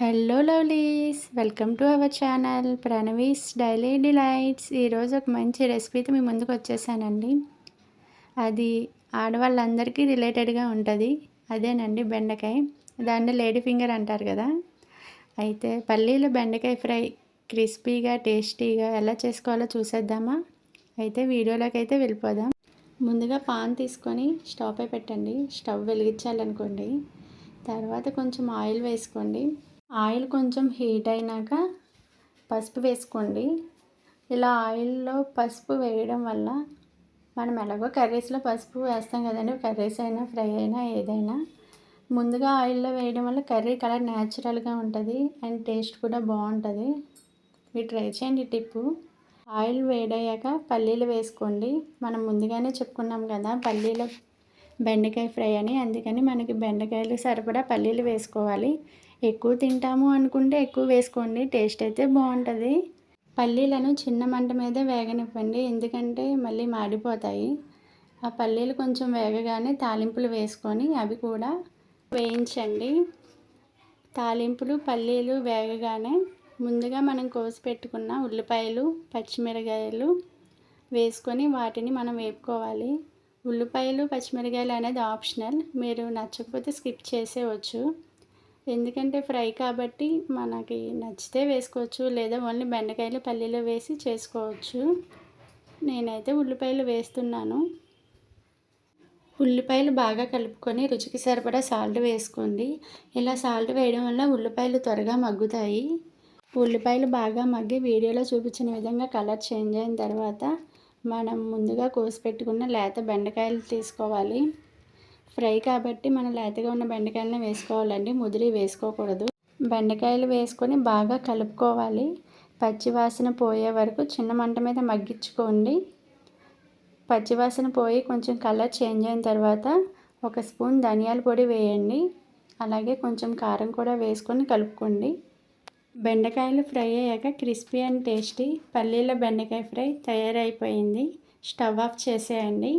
Hello lovelies welcome to our channel Pranavi's daily delights ఈరోజు ఒక మంచి రెసిపీతో మీ ముందుకు వచ్చేసానండి. అది ఆడవాళ్ళందరికీ రిలేటెడ్గా ఉంటుంది. అదేనండి బెండకాయ. దాన్ని లేడీ ఫింగర్ అంటారు కదా. అయితే పల్లీలు బెండకాయ ఫ్రై క్రిస్పీగా టేస్టీగా ఎలా చేసుకోవాలో చూసేద్దామా? అయితే వీడియోలోకి అయితే వెళ్ళిపోదాం. ముందుగా పాన్ తీసుకొని స్టవ్ పై పెట్టండి. స్టవ్ వెలిగించాలనుకోండి. తర్వాత కొంచెం ఆయిల్ వేసుకోండి. ఆయిల్ కొంచెం హీట్ అయినాక పసుపు వేసుకోండి. ఇలా ఆయిల్లో పసుపు వేయడం వల్ల మనం ఎలాగో కర్రీస్లో పసుపు వేస్తాం కదండి. కర్రీస్ అయినా ఫ్రై అయినా ఏదైనా. ముందుగా ఆయిల్లో వేయడం వల్ల కర్రీ కలర్ న్యాచురల్గా ఉంటుంది అండ్ టేస్ట్ కూడా బాగుంటుంది. మీరు ట్రై చేయండి టిప్పు. ఆయిల్ వేడయ్యాక పల్లీలు వేసుకోండి. మనం ముందుగానే చెప్పుకున్నాం కదా పల్లీలు బెండకాయ ఫ్రై అని. అందుకని మనకి బెండకాయలు సరిపడా పల్లీలు వేసుకోవాలి. ఎక్కువ తింటాము అనుకుంటే ఎక్కువ వేసుకోండి టేస్ట్ అయితే బాగుంటుంది. పల్లీలను చిన్న మంట మీద వేగనివ్వండి ఎందుకంటే మళ్ళీ మాడిపోతాయి. ఆ పల్లీలు కొంచెం వేగగానే తాలింపులు వేసుకొని అవి కూడా వేయించండి. తాలింపులు పల్లీలు వేగగానే ముందుగా మనం కోసి పెట్టుకున్న ఉల్లిపాయలు పచ్చిమిరకాయలు వేసుకొని వాటిని మనం వేపుకోవాలి. ఉల్లిపాయలు పచ్చిమిరకాయలు అనేది ఆప్షనల్ మీరు నచ్చకపోతే స్కిప్ చేసేవచ్చు ఎందుకంటే ఫ్రై కాబట్టి మనకి నచ్చితే వేసుకోవచ్చు లేదా ఓన్లీ బెండకాయలు పల్లీలు వేసి చేసుకోవచ్చు. నేనైతే ఉల్లిపాయలు వేస్తున్నాను. ఉల్లిపాయలు బాగా కలుపుకొని రుచికి సరిపడా సాల్ట్ వేసుకోండి. ఇలా సాల్ట్ వేయడం వల్ల ఉల్లిపాయలు త్వరగా మగ్గుతాయి. ఉల్లిపాయలు బాగా మగ్గి వీడియోలో చూపించిన విధంగా కలర్ చేంజ్ అయిన తర్వాత మనం ముందుగా కోసి పెట్టుకున్న లేత బెండకాయలు తీసుకోవాలి. ఫ్రై కాబట్టి మనం లేతగా ఉన్న బెండకాయలను వేసుకోవాలండి. ముదిరి వేసుకోకూడదు. బెండకాయలు వేసుకొని బాగా కలుపుకోవాలి. పచ్చివాసన పోయే వరకు చిన్న మంట మీద మగ్గించుకోండి. పచ్చివాసన పోయి కొంచెం కలర్ చేంజ్ అయిన తర్వాత ఒక స్పూన్ ధనియాల పొడి వేయండి. అలాగే కొంచెం కారం కూడా వేసుకొని కలుపుకోండి. బెండకాయలు ఫ్రై అయ్యాక క్రిస్పీ అండ్ టేస్టీ పల్లీల బెండకాయ ఫ్రై తయారైపోయింది. స్టవ్ ఆఫ్ చేసేయండి.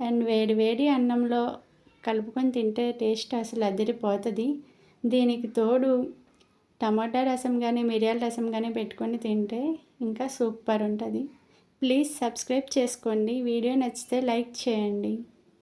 అండ్ వేడి వేడి అన్నంలో కలుపుకొని తింటే టేస్ట్ అసలు అదిరిపోతుంది. దీనికి తోడు టమాటా రసం కానీ మిరియాల రసం కానీ పెట్టుకొని తింటే ఇంకా సూపర్ ఉంటుంది. ప్లీజ్ సబ్స్క్రైబ్ చేసుకోండి. వీడియో నచ్చితే లైక్ చేయండి.